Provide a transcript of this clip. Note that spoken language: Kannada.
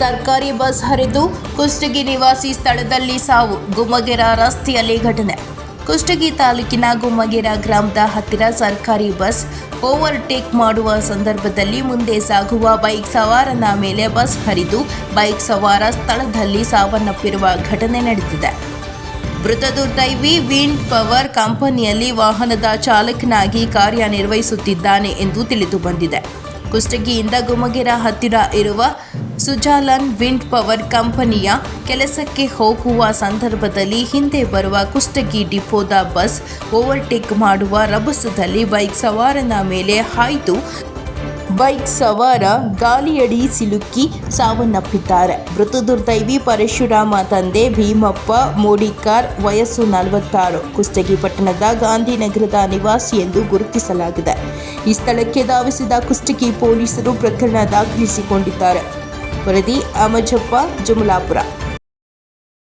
ಸರ್ಕಾರಿ ಬಸ್ ಹರಿದು ಕುಷ್ಟಗಿ ನಿವಾಸಿ ಸ್ಥಳದಲ್ಲಿ ಸಾವು. ಗುಮ್ಮಗೆರ ರಸ್ತೆಯಲ್ಲಿ ಘಟನೆ. ಕುಷ್ಟಗಿ ತಾಲೂಕಿನ ಗುಮ್ಮಗೆರ ಗ್ರಾಮದ ಹತ್ತಿರ ಸರ್ಕಾರಿ ಬಸ್ ಓವರ್ಟೇಕ್ ಮಾಡುವ ಸಂದರ್ಭದಲ್ಲಿ ಮುಂದೆ ಸಾಗುವ ಬೈಕ್ ಸವಾರನ ಮೇಲೆ ಬಸ್ ಹರಿದು ಬೈಕ್ ಸವಾರ ಸ್ಥಳದಲ್ಲಿ ಸಾವನ್ನಪ್ಪಿರುವ ಘಟನೆ ನಡೆದಿದೆ. ಮೃತ ದುರ್ದೈವಿ ವಿಂಡ್ ಪವರ್ ಕಂಪನಿಯಲ್ಲಿ ವಾಹನದ ಚಾಲಕನಾಗಿ ಕಾರ್ಯನಿರ್ವಹಿಸುತ್ತಿದ್ದಾನೆ ಎಂದು ತಿಳಿದು ಬಂದಿದೆ. ಕುಷ್ಟಗಿಯಿಂದ ಗುಮಗೆರ ಹತ್ತಿರ ಇರುವ ಸುಜಾಲನ್ ವಿಂಡ್ ಪವರ್ ಕಂಪನಿಯ ಕೆಲಸಕ್ಕೆ ಹೋಗುವ ಸಂದರ್ಭದಲ್ಲಿ ಹಿಂದೆ ಬರುವ ಕುಷ್ಟಗಿ ಡಿಪೋದ ಬಸ್ ಓವರ್ಟೇಕ್ ಮಾಡುವ ರಭಸದಲ್ಲಿ ಬೈಕ್ ಸವಾರನ ಮೇಲೆ ಹಾಯ್ದು ಬೈಕ್ ಸವಾರ ಗಾಲಿಯಡಿ ಸಿಲುಕಿ ಸಾವನ್ನಪ್ಪಿದ್ದಾರೆ. ಮೃತ ದುರ್ದೈವಿ ಪರಶುರಾಮ ತಂದೆ ಭೀಮಪ್ಪ, ಮೋಡಿಕಾರ್, ವಯಸ್ಸು ನಲವತ್ತಾರು. ಕುಷ್ಟಗಿ ಪಟ್ಟಣದ ಗಾಂಧಿನಗರದ ನಿವಾಸಿ ಎಂದು ಗುರುತಿಸಲಾಗಿದೆ. ಈ ಸ್ಥಳಕ್ಕೆ ಧಾವಿಸಿದ ಕುಷ್ಟಗಿ ಪೊಲೀಸರು ಪ್ರಕರಣ ದಾಖಲಿಸಿಕೊಂಡಿದ್ದಾರೆ. ವರದಿ ಅಮಜಪ್ಪ ಜುಮಲಾಪುರ.